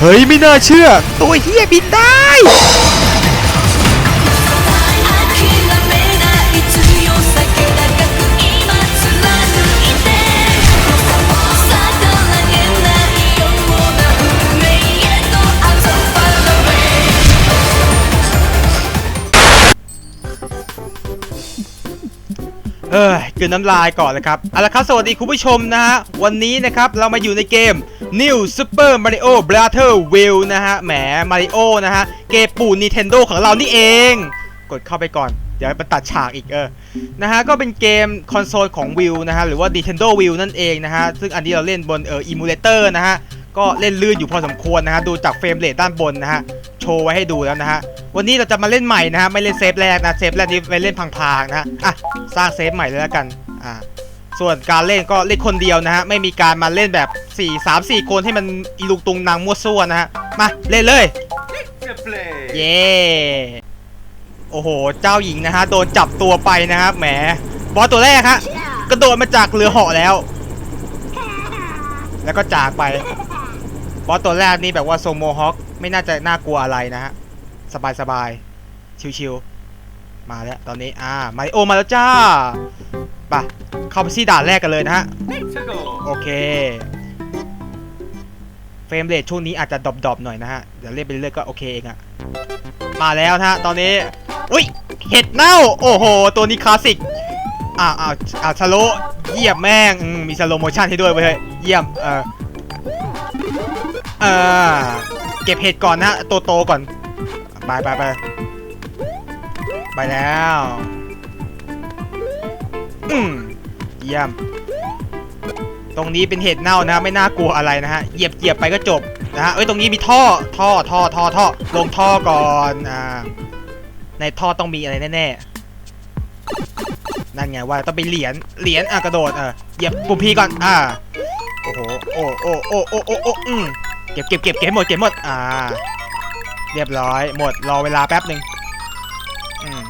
เฮ้ยไม่น่าเชื่อ ตัวเฮียบินได้ เอ้ยกลืนน้ำลายก่อนเลยครับเอาละครับสวัสดีคุณผู้ชมนะฮะ วันนี้นะครับเรามาอยู่ในเกม New Super Mario Brother Will นะฮะ แหม Mario นะฮะ เกมปู่ Nintendo ของเรานี่เอง กดเข้าไปก่อน เดี๋ยวไปตัดฉากอีกเออ นะฮะ ก็เป็นเกมคอนโซลของ Will นะฮะ หรือว่า Nintendo Will นั่นเองนะฮะ ซึ่งอันนี้เราเล่นบนเออ emulator นะฮะ ก็เล่นลื่นอยู่พอสมควรนะฮะดูจากเฟรมเรทด้านบนนะฮะโชว์ไว้ให้ดูแล้วนะฮะวันนี้เราจะมาเล่นใหม่นะฮะไม่เล่นเซฟแรกนะเซฟแรกนี้ไปเล่นพังๆนะฮะอะสร้างเซฟใหม่เลยแล้วกันอ่าส่วนการเล่นก็เล่นคนเดียวนะฮะไม่มีการมาเล่นแบบ 4 3 4 คนให้มันอีลุกตุงนางมั่วซั่วนะฮะมาเล่นเลยเย้โอ้โหเจ้าหญิงนะฮะโดนจับตัวไปนะครับแหมบอสตัวแรกฮะกระโดดมาจากเรือเหาะแล้ว แล้วก็จากไป บอสตัวแรกนี่แบบว่าโซโมฮอคไม่น่าจะน่ากลัวอะไรนะฮะ สบายสบายๆชิวๆมาแล้วตอนนี้อ่ามาริโอมาแล้วจ้าไปเข้าไปที่ด่านแรกกันเลยนะฮะ โอเค เฟรมเรทช่วงนี้อาจจะดรอปๆหน่อยนะฮะ เดี๋ยวเล่นไปเรื่อยก็โอเคเองอะมาแล้วนะฮะตอนนี้ อุ้ยเห็ดเน่า โอ้โห ตัวนี้คลาสสิกอ่าอ่าอ่าสโลเยี่ยมแม่งมีสโลโมชั่นให้ด้วยเว้ยเยี่ยมเออ เออเก็บเห็ดก่อนนะฮะโตโตๆก่อนไปไปไปไปแล้วอืมเยี่ยม ตรงนี้เป็นเห็ดเน่านะฮะไม่น่ากลัวอะไรนะฮะเหยียบเหยียบไปก็จบนะฮะเอ้ยตรงนี้มีท่อท่อท่อท่อท่อลงท่อก่อนอ่าในท่อต้องมีอะไรแน่ๆนั่นไงว่าต้องไปเหรียญเหรียญอะกระโดดเออเหยียบปุ่มพีก่อนอ่า อ้โห โอ้โอ้โอ้โอ้โอ้โอ้อืมเก็บเก็บเก็บเก็บให้หมดเก็บหมด อ่า เรียบร้อย หมด รอเวลาแป๊บหนึ่งอืม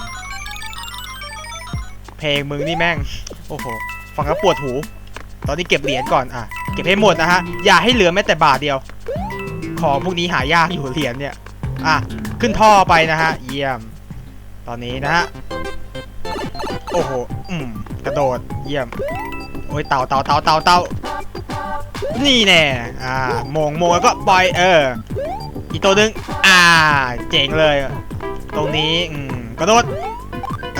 เพลงมึงนี่แม่ง โอ้โห ฟังแล้วปวดหู ตอนนี้เก็บเหรียญก่อน อะ เก็บให้หมดนะฮะ อย่าให้เหลือแม้แต่บาทเดียว ของพวกนี้หายากอยู่เหรียญเนี่ย อะ ขึ้นท่อไปนะฮะ เยี่ยม ตอนนี้นะฮะ โอ้โห อืม กระโดด เยี่ยม โอ้ยเต่าเต่าเต่าเต่าเต่า นี่แน่อ่าโมงโมงแล้วก็ปล่อยเออ อีกตัวหนึง อ่า เจ๋งเลย ตรงนี้อืมกระโดด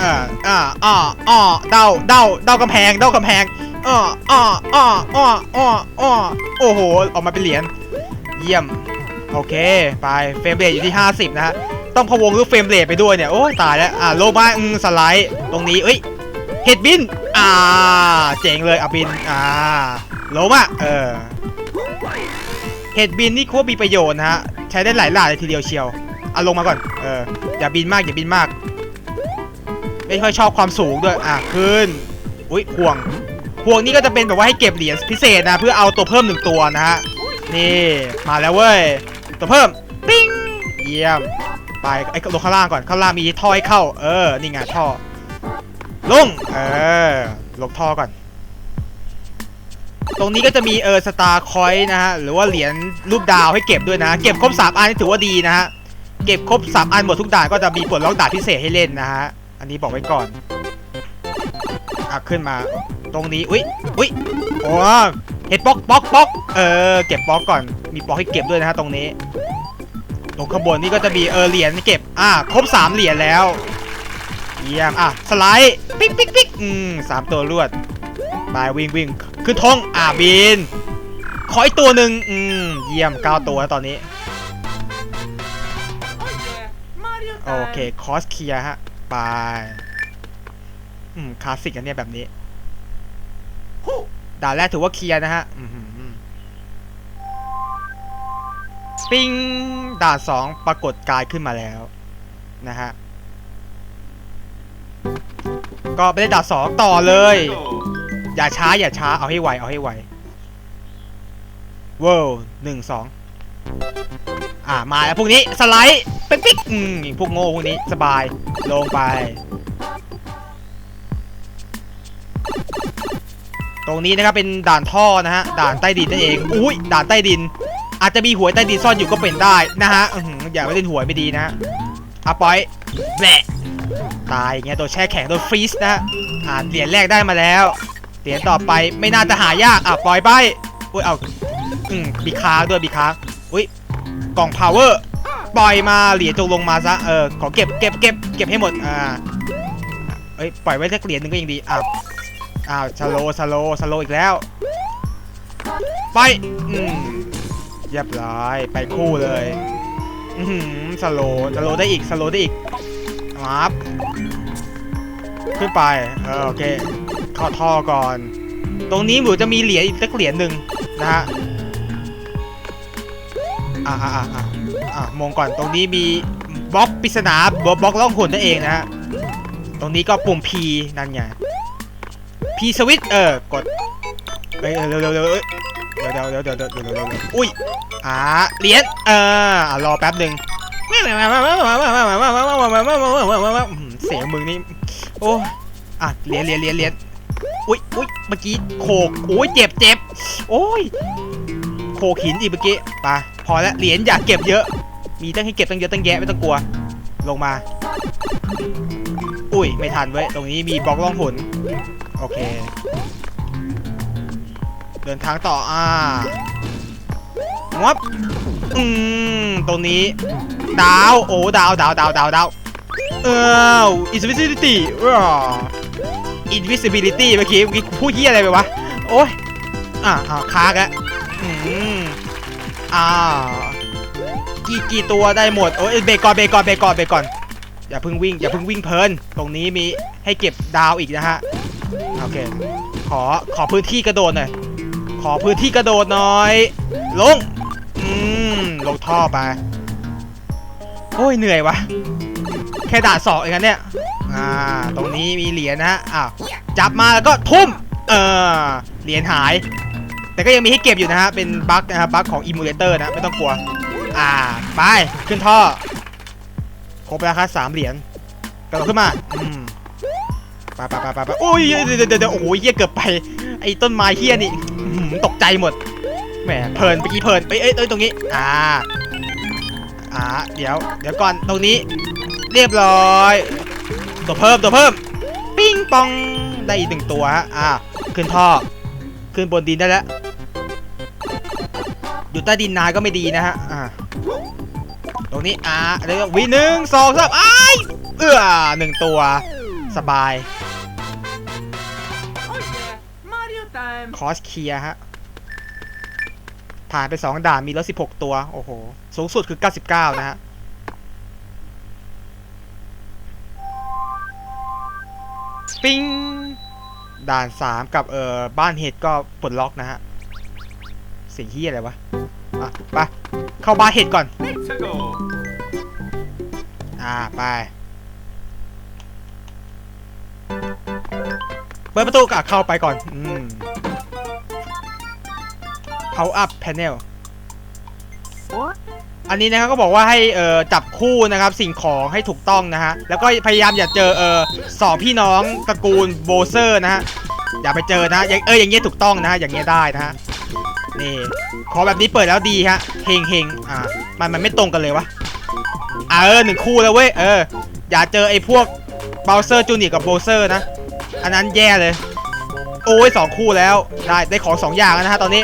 อ่าอ่าอ่าอ่าเดาเดาเดากำแพงเดากำแพงอ่าอ่าอ่าอ่าอ่อ่โอ้โห ออกมาเป็นเหรียญ เยี่ยม โอเค ไป เฟรมเรทอยู่ที่ 50 นะฮะ ต้องพะวงรูปเฟรมเรทไปด้วยเนี่ย โอ้ตายแล้ว อ่าโลมาอืมสไลด์ ตรงนี้ เอ้ย เห็ดบิน อ่า เจ๋งเลยอะบิน อ่าโลมาเออ เห็ดบินนี่โคตรมีประโยชน์นะฮะ ใช้ได้หลายหลายเลยทีเดียวเชียวเอาลงมาก่อน เออ อย่าบินมาก อย่าบินมาก ไม่ค่อยชอบความสูงด้วย อะ ขึ้น อุ้ยห่วงห่วงนี้ก็จะเป็นแบบว่าให้เก็บเหรียญพิเศษนะ เพื่อเอาตัวเพิ่มหนึ่งตัวนะฮะ นี่ มาแล้วเว้ย ตัวเพิ่ม ปิ้ง เยี่ยม ไปไอ้ลงข้างล่างก่อน ข้างล่างมีท่อให้เข้า เออ นี่ไงท่อ ลง เออลงท่อก่อน ตรงนี้ก็จะมีเออสตาร์คอยนะฮะ หรือว่าเหรียญรูปดาวให้เก็บด้วยนะ เก็บครบ3อันถือว่าดีนะฮะ เก็บครบ3อันหมดทุกด่านก็จะมีปลดล็อกด่านพิเศษให้เล่นนะฮะ อันนี้บอกไว้ก่อนอะขึ้นมา ตรงนี้ อุ้ยอุ้ยโอ้เห็ดป๊อกป๊อกป๊อกเออ เก็บป๊อกก่อน มีป๊อกให้เก็บด้วยนะฮะตรงนี้ ตรงข้างบนนี่ก็จะมีเออเหรียญให้เก็บ อะครบ3เหรียญแล้ว เยี่ยม อะ สไลด์ ปิ๊กปิ๊กปิ๊กอืมสามตัวรวดไปวิ่งวิ่งขึ้นท้องอะบิน ขออีกตัวหนึ่งอืม เยี่ยมเก้าตัวแล้วตอนนี้ โอเค คอสเคลียฮะ ไป อืม คลาสสิกอันเนี้ยแบบนี้ด่านแรกถือว่าเคลียร์นะฮะอือหือปิ้งด่านสองปรากฏกายขึ้นมาแล้วนะฮะ ก็ไปเล่นดานสองต่อเลย อย่าช้าอย่าช้าเอาให้ไวเอาให้ไวเว้าวหนึ่งสองอ่ามาแล้วพวกนี้สไลด์เปิ๊กปิ๊กอืมพวกโง่พวกนี้สบายลงไป ตรงนี้นะครับเป็นด่านท่อนะฮะด่านใต้ดินนั่นเองอุ้ยด่านใต้ดิน อาจจะมีหวยใต้ดินซ่อนอยู่ก็เป็นได้นะฮะอย่าไปเล่นหวยไม่ดีนะอะปล่อยแหละ ตายอย่างเงี้ยโดนแช่แข็งโดนฟรีซนะอ่าเหรียญแรกได้มาแล้วเหรียญต่อไปไม่น่าจะหายากอะปล่อยไปอุ้ยเอาอืมบีค้างด้วยบีค้างอุ้ยกล่องพาวเวอร์ปล่อยมาเหรียญจงลงมาซะเออขอเก็บเก็บเก็บเก็บให้หมดอ่าเอ้ยปล่อยไว้สักเหรียญหนึงก็ยังดีอ้าวอ้าวสโลสโลสโลอีกแล้ว ไปอืมเรียบร้อยไปคู่เลยอือหือสโลสโลได้อีกสโลได้อีกครับ ขึ้นไปเออโอเคข้าท่อก่อน ตรงนี้หมูจะมีเหรียญอีกสักเหรียญหนึ่งนะฮะอ่าอ่าอ่าอ่ามองก่อนตรงนี้มีบล็อกปริศนาบล็อกล่องหุ่นนั่นเองนะฮะตรงนี้ก็ปุ่ม P นั่นไง P สวิตเออกดเร็วเร็วเร็วเร็วเดี๋ยวเดี๋ยวเดี๋ยวเดี๋ยวเดี๋ยวเดี๋วอุ้ยอ่าเหรียญเอออ่ารอแป๊บหนึ่งเสียงมึงนี่ โอ้อะเหรียญเหรียญเหรียญเหรียญอุ้ยอุ้ยเมื่อกี้โขกโอ้ยเจ็บเจ็บโอ้ยโขกหินอีกเมื่อกี้ไปพอแล้วเหรียญอย่าเก็บเยอะ มีตั้งให้เก็บตั้งเยอะตั้งแยะไม่ต้องกลัว ลงมา อุ้ยไม่ทันเว้ยตรงนี้มีบล็อกล่องหนโอเค เดินทางต่ออ่างับอืมตรงนี้ ดาว โอ้ดาวดาวดาวดาวดาว เออ invisibility ว้า invisibility เมื่อกี้เมื่อกี้พูดเหี้ยอะไรไปวะ โอ้ยอ่าอ่าค้างแล้วอืมอ่ากี่กี่ตัวได้หมด โอ้ยเบรกก่อนเบรกก่อนเบรกก่อนเบรกก่อน อย่าเพิ่งวิ่ง อย่าเพิ่งวิ่งเพลิน ตรงนี้มีให้เก็บดาวอีกนะฮะ โอเค ขอ ขอพื้นที่กระโดดหน่อย ขอพื้นที่กระโดดหน่อย ลง อืม ลงท่อไป โอ้ย เหนื่อยวะ แค่ด่าสองเองนะเนี่ย อ่า ตรงนี้มีเหรียญนะฮะอ้าวจับมาแล้วก็ทุ่ม เออ เหรียญหาย แต่ก็ยังมีให้เก็บอยู่นะฮะ เป็นบั๊กนะครับ บั๊กของอิมูเลเตอร์นะ ไม่ต้องกลัว อ่า ไป ขึ้นท่อ ครบแล้วครับสามเหรียญกระโดดขึ้นมา อืมไปไปไปไปไปโอ้ย เดี๋ยวเดี๋ยวโอ้ยเฮียเกือบไป ไอ้ต้นไม้เฮียนี่ตกใจหมด แหม เพลินเมื่อกี้เพลินไปเอ้ยตรงนี้ อ่า อ่า เดี๋ยว เดี๋ยวก่อน ตรงนี้ เรียบร้อย ตัวเพิ่มตัวเพิ่ม ปิ้งปองได้อีกหนึ่งตัวฮะอ่าขึ้นท่อ ขึ้นบนดินได้แล้ว อยู่ใต้ดินนานก็ไม่ดีนะฮะอ่าตรงนี้อ่าเดี๋ยววิหนึ่งสองสามอ้เอื้อหนึ่งตัว สบายคอสเคลียฮะ ผ่านไป 2 ด่านมีแล้ว16 ตัว โอ้โห สูงสุดคือ 99 นะฮะ ปิ้งด่าน3กับเอ่อบ้านเห็ดก็ปลดล็อกนะฮะสิ่งที่อะไรวะอะไปเข้าบ้านเห็ดก่อน Let's go! อ่าไปเปิดประตูกะเข้าไปก่อน อืม power up panel อันนี้นะครับก็บอกว่าให้เอ่อจับคู่นะครับสิ่งของให้ถูกต้องนะฮะแล้วก็พยายามอย่าเจอเออสองพี่น้องตระกูลโบเซอร์นะฮะอย่าไปเจอนะอย่างเอออย่างเงี้ยถูกต้องนะฮะอย่างเงี้ยได้นะฮะนี่ขอแบบนี้เปิดแล้วดีฮะเฮงเฮงอ่ามันมันไม่ตรงกันเลยวะเออหนึ่งคู่แล้วเว้ยเอออย่าเจอไอ้พวกเบลเซอร์จูเนียกับโบเซอร์นะ อันนั้นแย่เลย โอ้ยสองคู่แล้วได้ได้ของสองอย่างแล้วนะฮะตอนนี้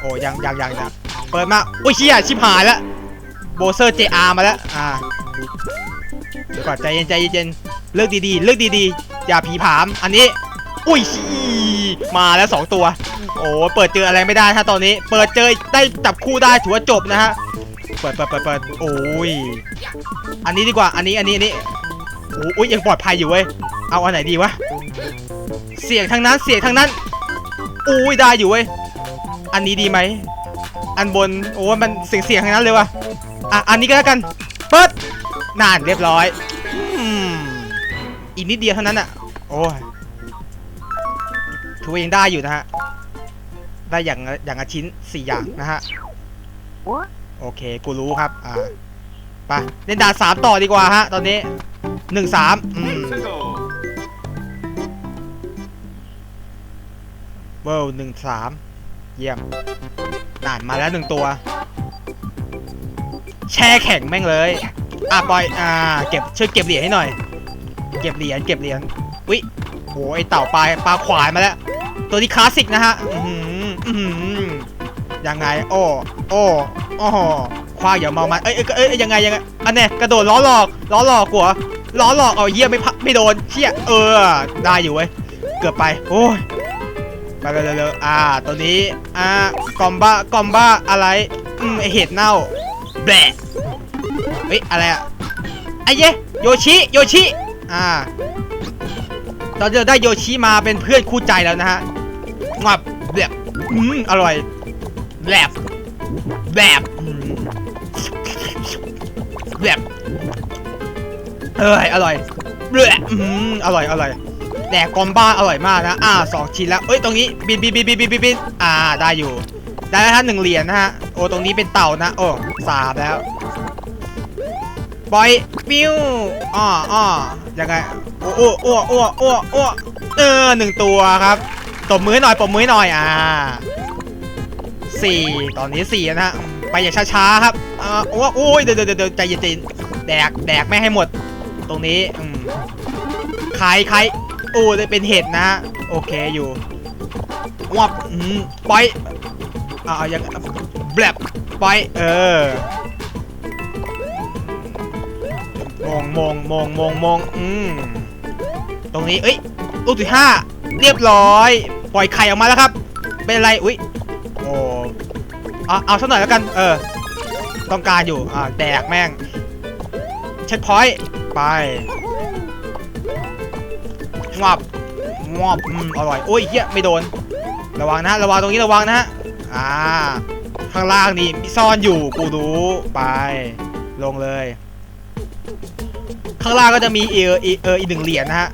โอ้ยังยังยังยังเปิดมาโอ้ยเชี่ยชิบหายแล้ว โบเซอร์ JR มาแล้ว อ่าเดี๋ยวก่อนใจเย็นใจเย็นเลือกดีๆ เลือกดีๆ อย่าผีผาม อันนี้ อุ้ยมาแล้วสองตัว โอ้เปิดเจออะไรไม่ได้ฮะตอนนี้ เปิดเจอได้จับคู่ได้ถือว่าจบนะฮะ เปิดเปิดเปิดเปิดโอ้ย อันนี้ดีกว่า อันนี้ อันนี้ อันนี้ โอ้ยยังปลอดภัยอยู่เว้ย เอาอันไหนดีวะ เสียงทางนั้น เสียงทางนั้นอุ้ยได้อยู่เว้ย อันนี้ดีไหม อันบน โอ้มันเสียงเสียงทางนั้นเลยวะ อะอันนี้ก็แล้วกันเปิดนานเรียบร้อยอืมอีกนิดเดียวเท่านั้นอะ โอ้ยถือว่ายังได้อยู่นะฮะ ได้อย่างละอย่างละชิ้นสี่อย่างนะฮะ โอเค กูรู้ครับ อ่า ไป เล่นด่านสามต่อดีกว่าฮะ ตอนนี้หนึ่งสามอืมเวิลหนึ่งสามเยี่ยมด่านมาแล้วหนึ่งตัว แช่แข็งแม่งเลย อะปล่อย อ่า เก็บช่วยเก็บเหรียญให้หน่อย เก็บเหรียญ เก็บเหรียญวิโหไอเต่าปลาปลาขวายมาแล้ว ตัวนี้คลาสสิกนะฮะ อือหืออื้อหือยังไง โอ้ โอ้โอ้คว้าอย่าเมามันเอ้ยเอ้ยเอ้ยยังไงยังไง อันเนี้ยกระโดดล้อหลอก ล้อหลอกกูเหรอล้อหลอก เอาเยี่ยไม่พักไม่โดนเชี่ย เออ ได้อยู่เว้ย เกือบไป โอ้ยไปเร็วๆอ่า ตัวนี้ อ่ากอมบ้ากอมบ้าอะไร อืมไอเห็ดเน่า แบะเฮ้ย อะไรอะไอ้เย้โยชิ โยชิ อ่าเราจะได้โยชิมาเป็นเพื่อนคู่ใจแล้วนะฮะงับแบบอืมอร่อย แบบแบบอืมแบบเอ้ยอร่อยแบบอืมอร่อย อร่อยแดกกอมบ้าอร่อยมากนะ อ่าสองชิ้นแล้ว เอ้ย ตรงนี้ บินบินบินบินบินบินบินอ่า ได้อยู่ ได้แล้วฮะหนึ่งเหรียญนะฮะ โอ้ตรงนี้เป็นเต่านะ โอ้สามแล้วบอยปิ้วอ้ออ้อยังไง โอ้โอ้โอ้โอ้โอ้โอ้เออหนึ่งตัวครับตบมือหน่อยปบมือหน่อย อ่าสี่ตอนนี้สี่นะฮะ ไปอย่างช้าๆครับอ่าโอ้โอ้ยเดี๋ยวเดี๋ยวเดี๋ยวใจเย็นๆแดกแดกไม่ให้หมด ตรงนี้อืมใครใครโอ้ได้เป็นเห็ดนะฮะโอเคอยู่วับอืมปล่อย อ่ายังแบบไปเออมองมองมองมองมองอืมตรงนี้เอ้ยลูกที่ห้าเรียบร้อย ปล่อยไข่ออกมาแล้วครับ เป็นไรอุ้ยโอ้เอาเอาสักหน่อยแล้วกัน เออ ต้องการอยู่อ่าแดกแม่งเช็คพอยต์ไปงอบงอบอืมอร่อยโอ้ยเฮียไม่โดน ระวังนะฮะระวังตรงนี้ระวังนะฮะ อ่า ข้างล่างนี่มีซ่อนอยู่กูรู้ไป ลงเลย ข้างล่างก็จะมีเออเออเอออีกหนึ่งเหรียญนะฮะ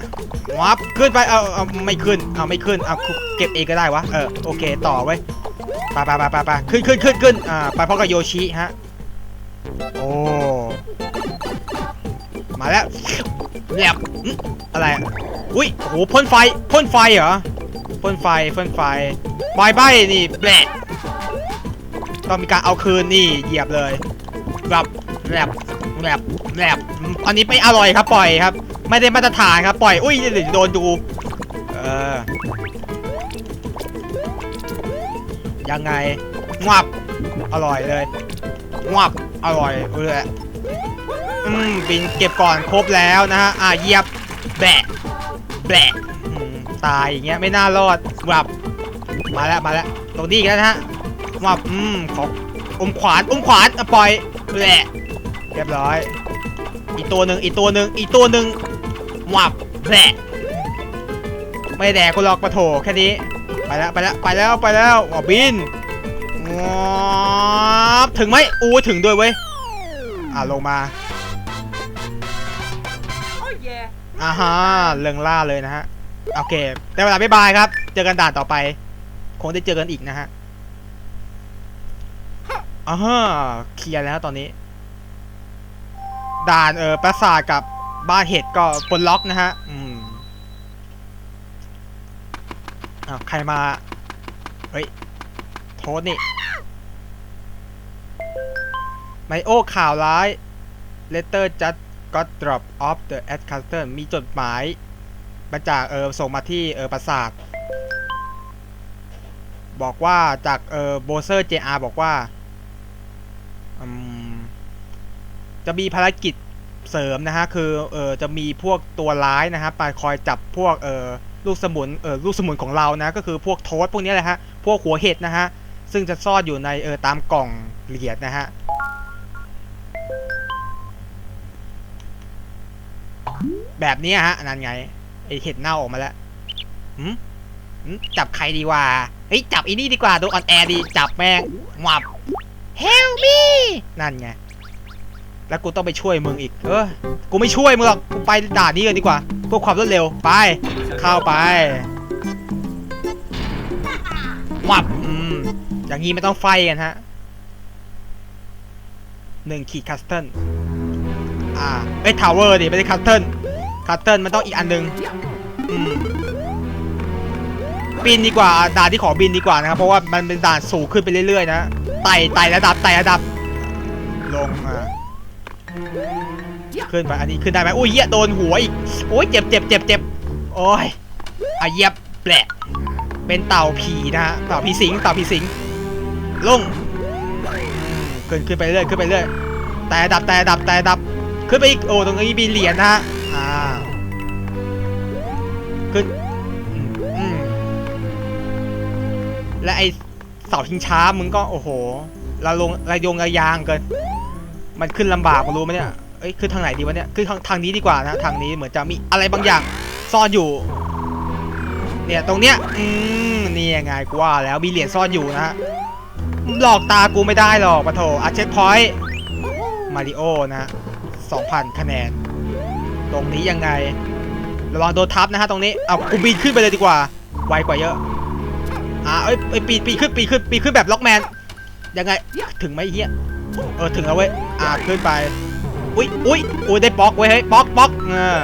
วับขึ้นไปเอาเอาไม่ขึ้นเอาไม่ขึ้นเอาเก็บเองก็ได้วะเออโอเคต่อไว้ไปไปไปไปไปขึ้นขึ้นขึ้นขึ้นอ่าไปพร้อมกับโยชิฮะโอ้มาแล้วแลบอืมอะไรอุ้ยโหพ่นไฟพ่นไฟเหรอพ่นไฟพ่นไฟบายใบนี่แบะต้ องมีการเอาคืนนี่เหยียบเลยแบบแลบแลบแลบอันนี้ไม่อร่อยครับปล่อยครับ ไม่ได้มาตรฐานครับปล่อยอุ้ยเดี๋ยวโดนดูเออยังไงงวับอร่อยเลยงวับอร่อยเลยอืมบินเก็บก่อนครบแล้วนะฮะอะเหยียบแบะแบะตายอย่างเงี้ยไม่น่ารอดวับมาแล้วมาแล้วตรงนี้อีกแล้วนะฮะ วับอืมขออมขวานอมขวานอะปล่อยแบะเรียบร้อย อีกตัวหนึ่งอีกตัวหนึ่งอีกตัวหนึ่งหวับแหละไม่แดกกูหรอกปะโถแค่นี้ ไปแล้วไปแล้วไปแล้วไปแล้วหวบบินงอบถึงไหมอู้ถึงด้วยเว้ย อ่าลงมา Oh yeah. อ่าฮะเริงล่าเลยนะฮะ โอเค ได้เวลาบ๊ายบายครับ เจอกันด่านต่อไป คงได้เจอกันอีกนะฮะ อ่าเคลียร์แล้วตอนนี้ ด่านเออปราสาทกับบ้านเห็ดก็ปลดล็อกนะฮะ อืมอ้าวใครมา เฮ้ย โทษนี่ ไมโอข่าวร้าย letter just got drop off the at custom มีจดหมายมาจากเออส่งมาที่เออปราสาท บอกว่าจากเออโบเซอร์ JR บอกว่า จะมีภารกิจเสริมนะฮะคือเออจะมีพวกตัวร้ายนะฮะไปคอยจับพวกเออลูกสมุนเออลูกสมุนของเรานะก็คือพวกโทษพวกนี้แหละฮะพวกหัวเห็ดนะฮะซึ่งจะซ่อนอยู่ในเออตามกล่องเหรียญนะฮะแบบนี้ฮะนั่นไงไอเห็ดเน่าออกมาแล้วหืมจับใครดีวะเฮ้ยจับอีนี่ดีกว่าดูออนแอร์ดีจับแม่งหวับ Help me นั่นไง แล้วกูต้องไปช่วยมึงอีก เออ กูไม่ช่วยมึงหรอก กูไปด่านนี้กันดีกว่า เพื่อความรวดเร็ว ไป เข้าไปวับอืมอย่างนี้ไม่ต้องไฟกันฮะหนึ่งขีดคัสเทิลอ่า เอ้ยทาวเวอร์ดิไม่ได้คัสเทิลคัสเทิลมันต้องอีกอันหนึงอืมบินดีกว่าด่านที่ขอบินดีกว่านะครับ เพราะว่ามันเป็นด่านสูงขึ้นไปเรื่อยๆนะ ไต่ไต่ระดับไต่ระดับ ลงอะขึ้นไปอันนี้ขึ้นได้ไหมอุ้ยเหี้ยโดนหัวอีกโอ้ยเจ็บเจ็บเจ็บเจ็บโอ้ยอะเยียบแปลกเป็นเต่าผีนะฮะเต่าผีสิงเต่าผีสิงลงขึ้นขึ้นไปเรื่อยขึ้นไปเรื่อยแต่ดับแต่ดับแต่ดับขึ้นไปอีกโอ้ตรงนี้มีเหรียญนะฮะอ่าขึ้นอืมและไอ เสาชิงช้ามึงก็โอ้โหระลงระยงระยางเกิน มันขึ้นลำบากรู้ไหมเนี่ย เอ้ยขึ้นทางไหนดีวะเนี่ยขึ้นทางทางนี้ดีกว่านะทางนี้เหมือนจะมีอะไรบางอย่างซ่อนอยู่ เนี่ยตรงเนี้ยอืมนี่ยังไงกูว่าแล้วมีเหรียญซ่อนอยู่นะฮะหลอกตากูไม่ได้หรอกปะโถอะเช็คพอยต์มาริโอนะฮะ2,000คะแนน ตรงนี้ยังไง ระวังโดนทับนะฮะตรงนี้ เอากูปีนขึ้นไปเลยดีกว่า ไวกว่าเยอะ อ่าเอ้ยเอ้ยปีนปีนขึ้นปีนขึ้นปีนขึ้นแบบล็อกแมน ยังไง ถึงไหมเฮียเออถึงแล้วเว้ย อ่าขึ้นไป อุ้ยอุ้ยอุ้ยได้บล็อกเว้ยเฮ้ยบล็อกบล็อกเออ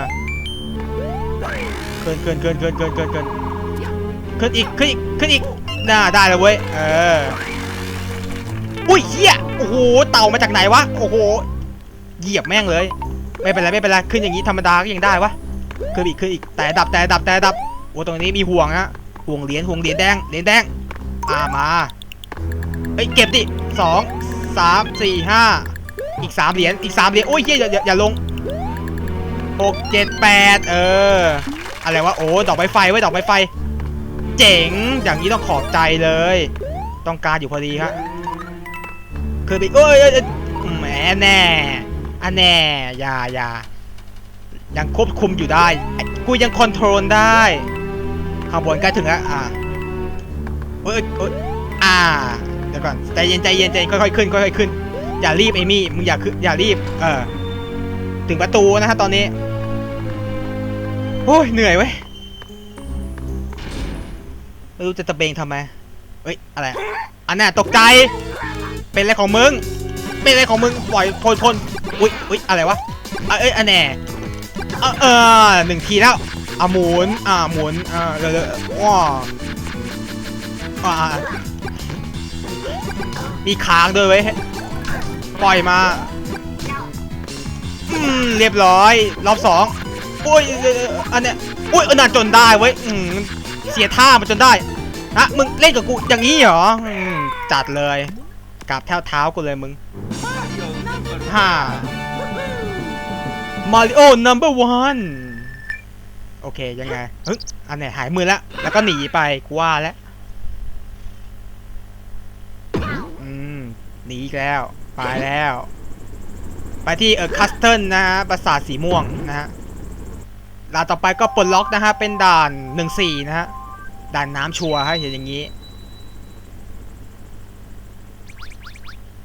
ขึ้นขึ้นขึ้นขึ้นขึ้นขึ้นขึ้นขึ้นอีกขึ้นอีกขึ้นอีกน่าได้แล้วเว้ย เออ อุ้ยเฮียโอ้โห เต่ามาจากไหนวะ โอ้โห เหยียบแม่งเลย ไม่เป็นไรไม่เป็นไร ขึ้นอย่างนี้ธรรมดาก็ยังได้วะ ขึ้นอีกขึ้นอีก แต่ดับแต่ดับแต่ดับ โอ้ตรงนี้มีห่วงฮะ ห่วงเหรียญห่วงเหรียญแดงเหรียญแดงอ่ามาเอ้ยเก็บดิสองสามสี่ห้าอีกสามเหรียญอีกสามเหรียญโอ้ยเฮียอย่าอย่าอย่าลงหกเจ็ดแปดเอออะไรวะโอ้ดอกไม้ไฟไว้ดอกไม้ไฟ เจ๋งอย่างนี้ต้องขอบใจเลย ต้องการอยู่พอดีครับคือไปโอ้ยเอ้ยแหมแน่อันแน่อย่าอย่ายังควบคุมอยู่ได้ กูยังคอนโทรลได้ ข้างบนใกล้ถึงแล้วอ่าเอ้ยเอ้ยอ่าเดี๋ยวก่อนใจเย็นใจเย็นใจเย็นค่อยๆขึ้นค่อยๆขึ้น อย่ารีบเอมี่มึงอย่าขึ้นอย่ารีบ เออถึงประตูนะฮะตอนนี้โอ้ยเหนื่อยเว้ยไม่รู้จะตะเบงทำไมเอ้ยอะไรอันน่ะตกใจเป็นอะไรของมึงเป็นอะไรของมึงปล่อยพลพลอุ้ยอุ้ยอะไรวะอะเอ้ยอันแน่เออเออหนึ่งทีแล้ว อะหมุนอ่าหมุนอ่าเร็วๆว้าอ่ามีค้างด้วยเว้ยปล่อยมาอืมเรียบร้อย รอบสองโอ้ยเอ่ออันเนี้ยโอ้ยอันนั้นจนได้เว้ยอืมเสียท่ามันจนได้ฮะมึงเล่นกับกูอย่างนี้เหรออืมจัดเลยกราบเท้าเท้ากูเลยมึงฮ่ามาริโอ number one โอเคยังไงเฮ้ยอันไหนหายมือแล้วแล้วก็หนีไปกูว่าแล้วอืมหนีอีกแล้วไปแล้ว ไปที่เออคัสเทิลนะฮะปราสาทสีม่วงนะฮะด่านต่อไปก็ปลดล็อกนะฮะเป็นด่านหนึ่งสี่นะฮะด่านน้ำชัวร์ฮะเห็นอย่างนี้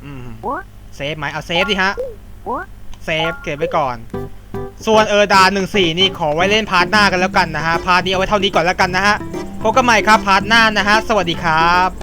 อืมเซฟไหมเอาเซฟดิฮะเซฟเก็บไว้ก่อน ส่วนเออดาหนึ่งสี่นี่ขอไว้เล่นพาร์ทหน้ากันแล้วกันนะฮะ พาร์ทนี้เอาไว้เท่านี้ก่อนแล้วกันนะฮะ พบกันใหม่ครับพาร์ทหน้านะฮะ สวัสดีครับ